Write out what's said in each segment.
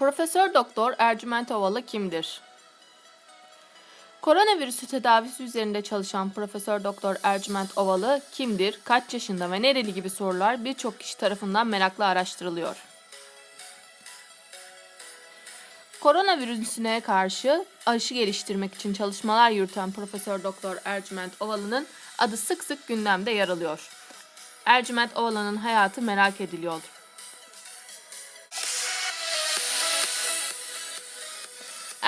Profesör Doktor Ercüment Ovalı kimdir? Koronavirüsü tedavisi üzerinde çalışan Profesör Doktor Ercüment Ovalı kimdir, kaç yaşında ve nereli gibi sorular birçok kişi tarafından merakla araştırılıyor. Koronavirüsüne karşı aşı geliştirmek için çalışmalar yürüten Profesör Doktor Ercüment Ovalı'nın adı sık sık gündemde yer alıyor. Ercüment Ovalı'nın hayatı merak ediliyor.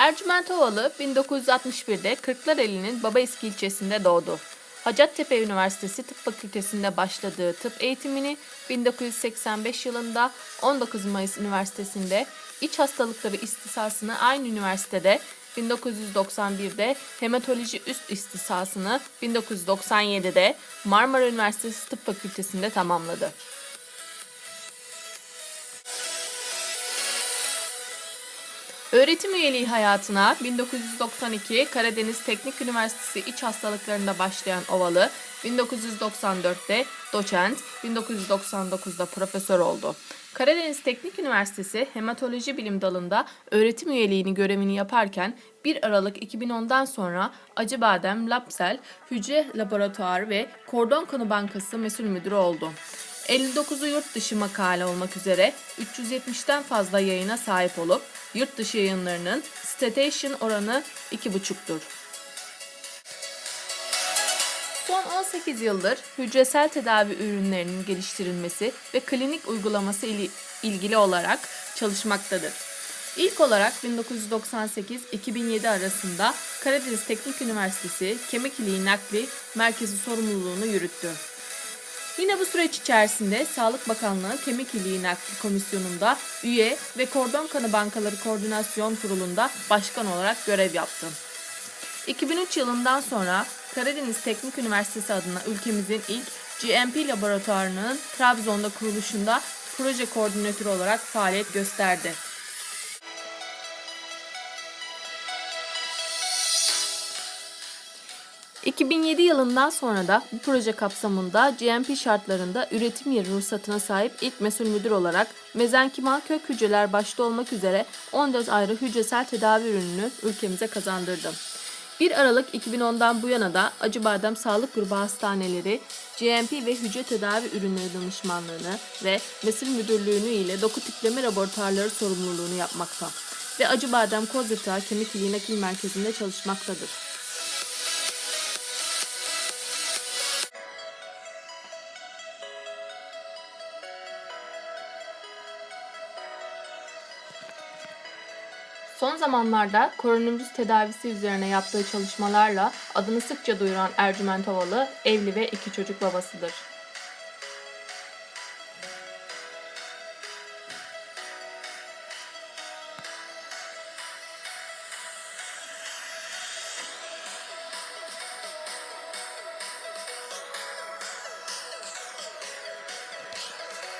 Ercüment Ovalı 1961'de Kırklareli'nin Babaeski ilçesinde doğdu. Hacettepe Üniversitesi Tıp Fakültesi'nde başladığı tıp eğitimini 1985 yılında 19 Mayıs Üniversitesi'nde iç hastalıkları istisasını aynı üniversitede 1991'de hematoloji üst istisasını 1997'de Marmara Üniversitesi Tıp Fakültesi'nde tamamladı. Öğretim üyeliği hayatına 1992 Karadeniz Teknik Üniversitesi İç Hastalıklarında başlayan Ovalı, 1994'te doçent, 1999'da profesör oldu. Karadeniz Teknik Üniversitesi Hematoloji Bilim Dalı'nda öğretim üyeliğini görevini yaparken 1 Aralık 2010'dan sonra Acıbadem Labsel Hücre Laboratuvarı ve Kordon Kanı Bankası mesul müdürü oldu. 59'u yurt dışı makale olmak üzere 370'ten fazla yayına sahip olup yurt dışı yayınlarının citation oranı 2,5'tur. Son 18 yıldır hücresel tedavi ürünlerinin geliştirilmesi ve klinik uygulaması ili ilgili olarak çalışmaktadır. İlk olarak 1998-2007 arasında Karadeniz Teknik Üniversitesi Kemik İliği Nakli Merkezi sorumluluğunu yürüttü. Yine bu süreç içerisinde Sağlık Bakanlığı Kemik İliği Nakli Komisyonu'nda üye ve Kordon Kanı Bankaları Koordinasyon Kurulu'nda başkan olarak görev yaptı. 2003 yılından sonra Karadeniz Teknik Üniversitesi adına ülkemizin ilk GMP laboratuvarının Trabzon'da kuruluşunda proje koordinatörü olarak faaliyet gösterdi. ...2007 yılından sonra da bu proje kapsamında GMP şartlarında üretim yeri ruhsatına sahip ilk mesul müdür olarak mezenkimal kök hücreler başta olmak üzere 14 ayrı hücresel tedavi ürününü ülkemize kazandırdı. 1 Aralık 2010'dan bu yana da Acıbadem Sağlık Grubu Hastaneleri GMP ve hücre tedavi ürünleri danışmanlığını ve mesul müdürlüğünü ile doku tipleme laboratuvarları sorumluluğunu yapmakta ve Acıbadem Kozurtağı Kemik Nakil Merkezi'nde çalışmaktadır. Son zamanlarda koronavirüs tedavisi üzerine yaptığı çalışmalarla adını sıkça duyuran Ercüment Ovalı evli ve iki çocuk babasıdır.